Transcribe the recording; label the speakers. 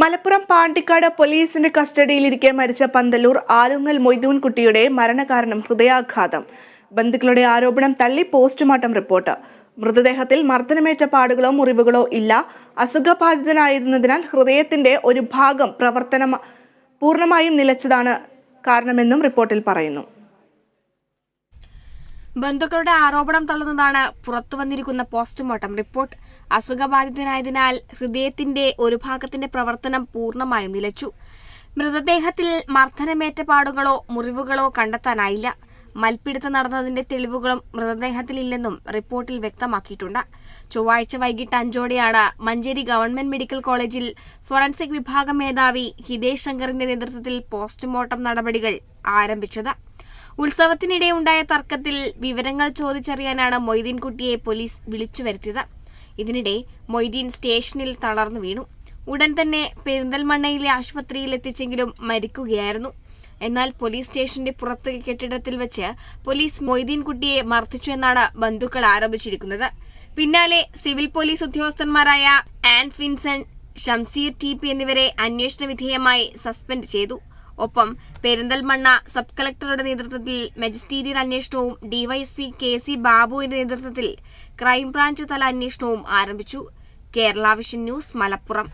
Speaker 1: മലപ്പുറം പാണ്ടിക്കാട് പോലീസിന്റെ കസ്റ്റഡിയിലിരിക്കെ മരിച്ച പന്തലൂർ ആലുങ്ങൽ മൊയ്തൂൻ കുട്ടിയുടെ മരണകാരണം ഹൃദയാഘാതം. ബന്ധുക്കളുടെ ആരോപണം തള്ളി പോസ്റ്റ്മോർട്ടം റിപ്പോർട്ട്. മൃതദേഹത്തിൽ മർദ്ദനമേറ്റ പാടുകളോ മുറിവുകളോ ഇല്ല. അസുഖബാധിതനായിരുന്നതിനാൽ ഹൃദയത്തിന്റെ ഒരു ഭാഗം പ്രവർത്തനം പൂർണമായും നിലച്ചതാണ് കാരണമെന്നും റിപ്പോർട്ടിൽ പറയുന്നു.
Speaker 2: ബന്ധുക്കളുടെ ആരോപണം തള്ളുന്നതാണ് പുറത്തുവന്നിരിക്കുന്ന പോസ്റ്റ്മോർട്ടം റിപ്പോർട്ട്. അസുഖബാധിതനായതിനാൽ ഹൃദയത്തിന്റെ ഒരു ഭാഗത്തിന്റെ പ്രവർത്തനം പൂർണമായും നിലച്ചു. മൃതദേഹത്തിൽ മർദ്ദനമേറ്റ പാടുകളോ മുറിവുകളോ കണ്ടെത്താനായില്ല. മൽപ്പിടുത്തം നടന്നതിന്റെ തെളിവുകളും മൃതദേഹത്തിലില്ലെന്നും റിപ്പോർട്ടിൽ വ്യക്തമാക്കിയിട്ടുണ്ട്. ചൊവ്വാഴ്ച വൈകിട്ട് അഞ്ചോടെയാണ് മഞ്ചേരി ഗവൺമെന്റ് മെഡിക്കൽ കോളേജിൽ ഫോറൻസിക് വിഭാഗം മേധാവി ഹിതേഷ് ശങ്കറിന്റെ നേതൃത്വത്തിൽ പോസ്റ്റ്മോർട്ടം നടപടികൾ ആരംഭിച്ചത്. ഉത്സവത്തിനിടെ ഉണ്ടായ തർക്കത്തിൽ വിവരങ്ങൾ ചോദിച്ചറിയാനാണ് മൊയ്തീൻകുട്ടിയെ പോലീസ് വിളിച്ചു വരുത്തിയത്. ഇതിനിടെ മൊയ്തീൻ സ്റ്റേഷനിൽ തളർന്നു വീണു. ഉടൻ തന്നെ പെരിന്തൽമണ്ണയിലെ ആശുപത്രിയിൽ എത്തിച്ചെങ്കിലും മരിക്കുകയായിരുന്നു. എന്നാൽ പോലീസ് സ്റ്റേഷന്റെ പുറത്ത് കെട്ടിടത്തിൽ വെച്ച് പോലീസ് മൊയ്തീൻകുട്ടിയെ മർദ്ദിച്ചു എന്നാണ് ബന്ധുക്കൾ ആരോപിച്ചിരിക്കുന്നത്. പിന്നാലെ സിവിൽ പോലീസ് ഉദ്യോഗസ്ഥന്മാരായ ആൻസ് വിൻസൺ ഷംസീർ ടി പി എന്നിവരെ അന്വേഷണ വിധേയമായി സസ്പെൻഡ് ചെയ്തു. ഒപ്പം പെരിന്തൽമണ്ണ സബ് കളക്ടറുടെ നേതൃത്വത്തിൽ മജിസ്റ്റീരിയൽ അന്വേഷണവും ഡിവൈഎസ്പി കെ സി ബാബുവിന്റെ നേതൃത്വത്തിൽ ക്രൈംബ്രാഞ്ച് തല അന്വേഷണവും ആരംഭിച്ചു. Kerala vision news Malappuram.